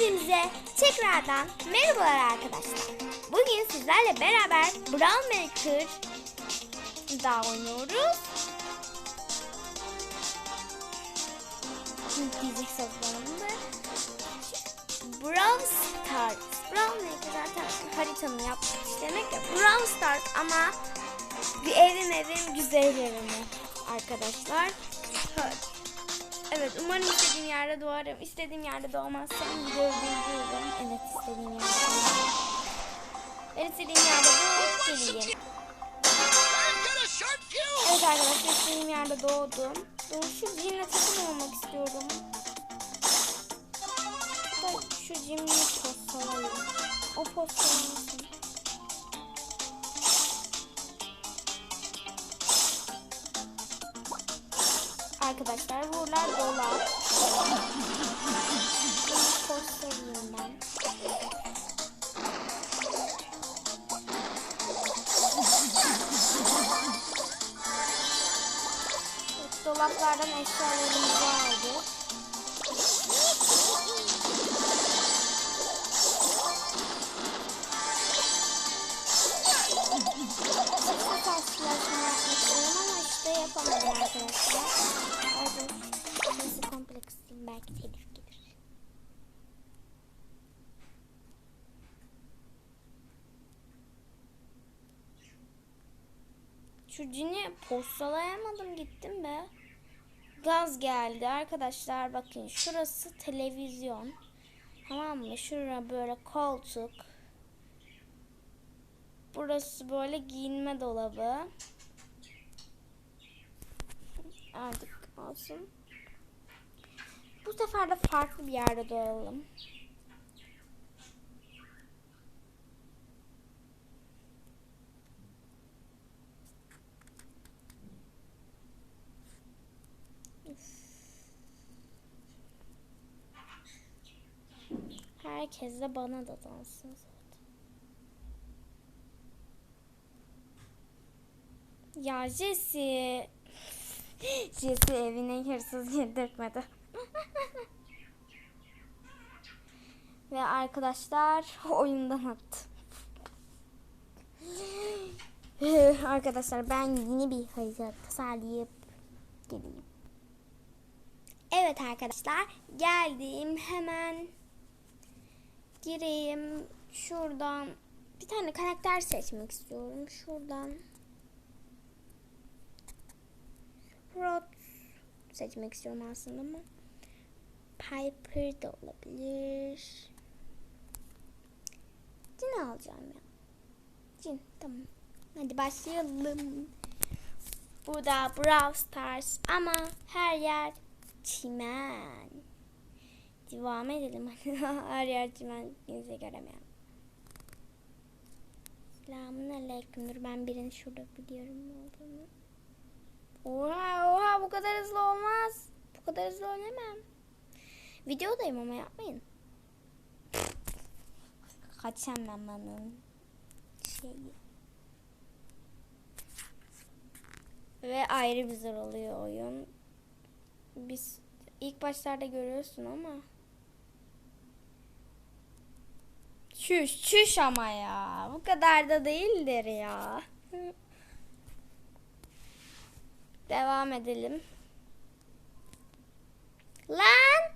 Hepinize tekrardan merhabalar arkadaşlar. Bugün sizlerle beraber Brown Maker da oynuyoruz. Diyecek sözlerim de. Brawl Stars. Brown Maker zaten haritamı yapmak demek ya. Brawl Stars ama bir evim evim güzel evim arkadaşlar. Evet. Evet umarım istediğim yerde doğarım. İstediğim yerde doğmazsam videoyu durdururum. Evet istediğim yerde. Ben istediğim yerde doğup. Evet arkadaşlar istediğim yerde doğdum. Şu cimle takım olmak istiyorum. Da şu cimri postalayayım. O postalasın. Arkadaşlar buralar dolar. Ben. Evet, dolaplardan eşyalarımızı Şu cini postalayamadım gittim be. Gaz geldi arkadaşlar bakın şurası televizyon. Tamam mı? Şura böyle koltuk. Burası böyle giyinme dolabı. Artık olsun. Bu sefer de farklı bir yerde doğalım. Herkes de bana da dansın zaten. Ya Jesse. Jesse evine hırsız girdirtmedi. Ve arkadaşlar oyundan attı. arkadaşlar ben yeni bir harita tasarlayıp geleyim. Evet arkadaşlar geldim hemen gireyim şuradan bir tane karakter seçmek istiyorum şuradan Rod seçmek istiyorum aslında ama Piper da olabilir. Cin alacağım ya. Cin tamam. Hadi başlayalım. Bu da Brawl Stars ama her yer çimen. Devam edelim. her yer çimen. Kimse göremiyorum. Selamun aleyküm. Dur ben birini şurada biliyorum olduğunu. Oha oha bu kadar hızlı olmaz. Bu kadar hızlı oynamam. Videodayım ama yapmayın. Kaçamamanın şeyi. Ve ayrı bir zor oluyor oyun. Biz ilk başlarda görüyorsun ama. Çüş çüş ama ya. Bu kadar da değildir ya. Devam edelim. Lan!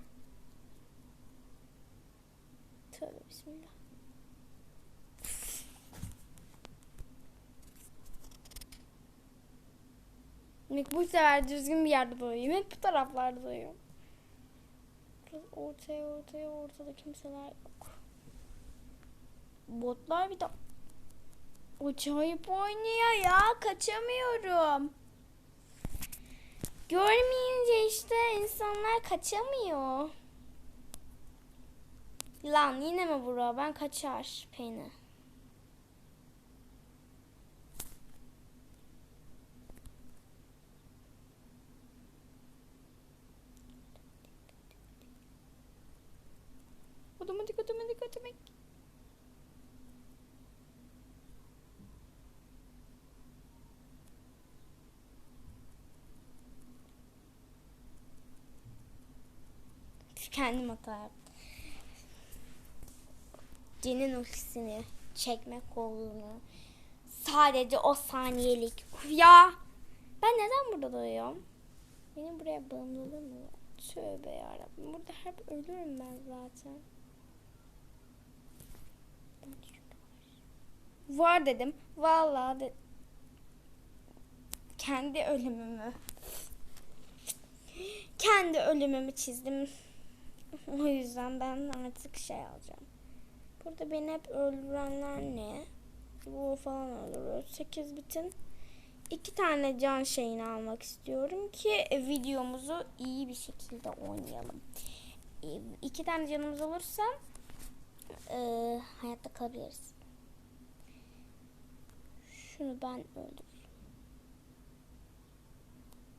Tövbe bismillah. Demek bu sefer düzgün bir yerde doyayım. Hep bu taraflarda. Biraz ortaya ortaya ortada kimseler yok. Botlar bir de acayip oynuyor ya. Kaçamıyorum. Görmeyince işte insanlar kaçamıyor. Lan yine mi bura? Ben kaçar peyni. Otomatik. Kendim hata. Cin'in ultisini çekmek olduğunu sadece o saniyelik ya ben neden burada doyuyorum? Benim buraya bağımlılığım mı? Tövbe yarabbim. Burada hep ölürüm ben zaten. Var dedim. Vallahi de kendi ölümümü kendi ölümümü çizdim. O yüzden ben artık şey alacağım. Burada beni hep öldürenler ne? Bu falan öldürüyor. 8 bitin. iki tane can şeyini almak istiyorum ki videomuzu iyi bir şekilde oynayalım. E, İki tane canımız olursa e, hayatta kalabiliriz. Şunu ben öldürürüm.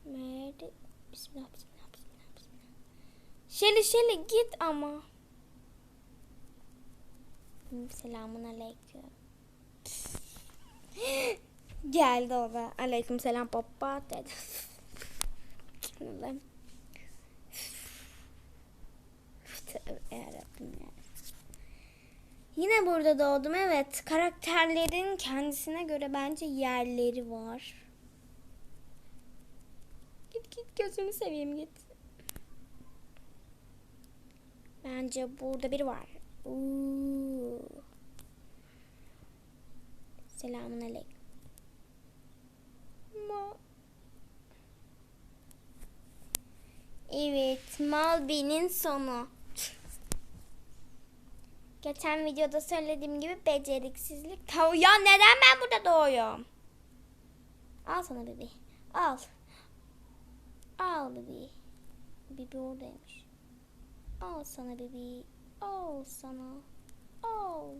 Nerede? Bismillah. Şeli şeli git ama. Selamun aleyküm. Geldi o da. Aleyküm selam baba dedi. Yarabbim ya. Yine burada doğdum evet. Karakterlerin kendisine göre bence yerleri var. Git git gözünü seveyim git. Bence burada biri var. Uuu. Selamun aleyküm. Ma. Evet, Malbi'nin sonu. Geçen videoda söylediğim gibi beceriksizlik. Ya neden ben burada doğuyorum? Al sana bebi. Al. Al bebi. Bebi oradaymış. Al sana bebi. Al sana. Al.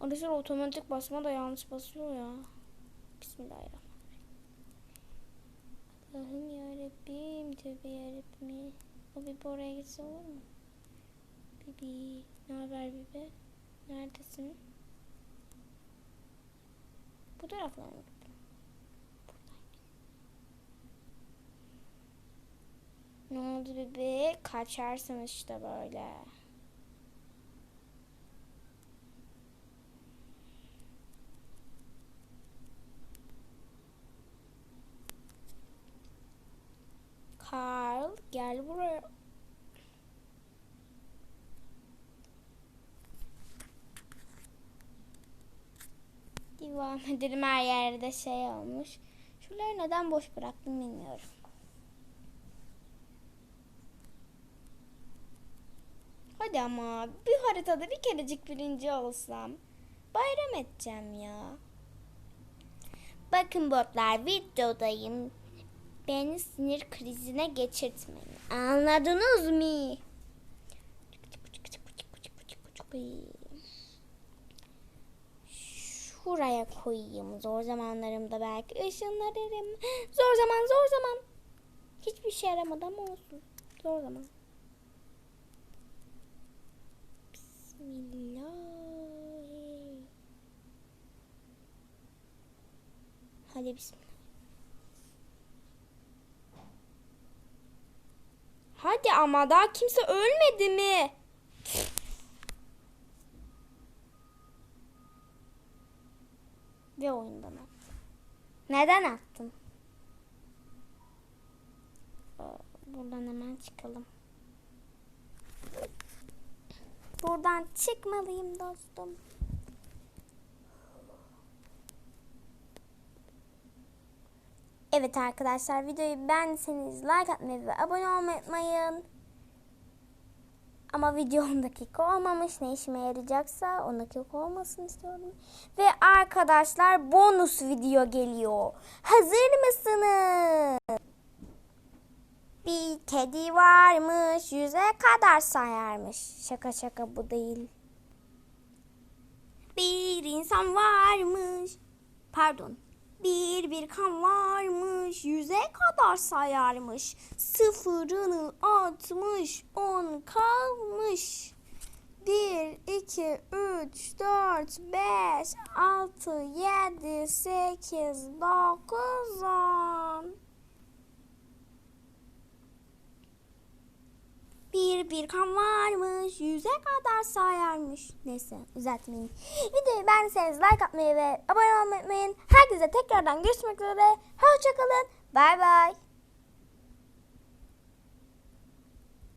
Arkadaşlar otomatik basma da yanlış basıyor ya. Bismillahirrahmanirrahim. Allah'ım yarabbim. Tövbe yarabbim. O bebi oraya gitse olur mu? Bebi. Ne haber bebe? Neredesin? Bu taraflara mı Ne oldu bebe? Kaçarsın işte böyle. Carl gel buraya. Devam edelim her yerde şey olmuş. Şuraları neden boş bıraktım bilmiyorum. Hadi ama bir haritada bir kerecik birinci olsam. Bayram edeceğim ya. Bakın botlar videodayım. Beni sinir krizine geçirtmeyin. Anladınız mı? Şuraya koyayım. Zor zamanlarımda belki ışınlarım. Zor zaman zor zaman. Hiçbir şey yaramadı ama olsun. Zor zaman. Bismillah. Hadi bismillah. Hadi ama daha kimse ölmedi mi? Ve oyundan. Neden attım? Ee, Buradan hemen çıkalım. Buradan çıkmalıyım dostum. Evet arkadaşlar videoyu beğendiyseniz like atmayı ve abone olmayı unutmayın. Ama video 10 dakika olmamış. Ne işime yarayacaksa 10 dakika olmasın istiyorum. Ve arkadaşlar bonus video geliyor. Hazır mısınız? Bir kedi varmış. Yüze kadar sayarmış. Şaka şaka bu değil. Bir insan varmış. Pardon. Bir bir kan varmış, yüze kadar sayarmış. Sıfırını atmış, on kalmış. Bir, iki, üç, dört, beş, altı, yedi, sekiz, dokuz, on. Bir kan varmış. Yüze kadar sayarmış. Neyse uzatmayayım. Videoyu beğendiyseniz like atmayı ve abone olmayı unutmayın. Herkese tekrardan görüşmek üzere. Hoşçakalın. Bay bay.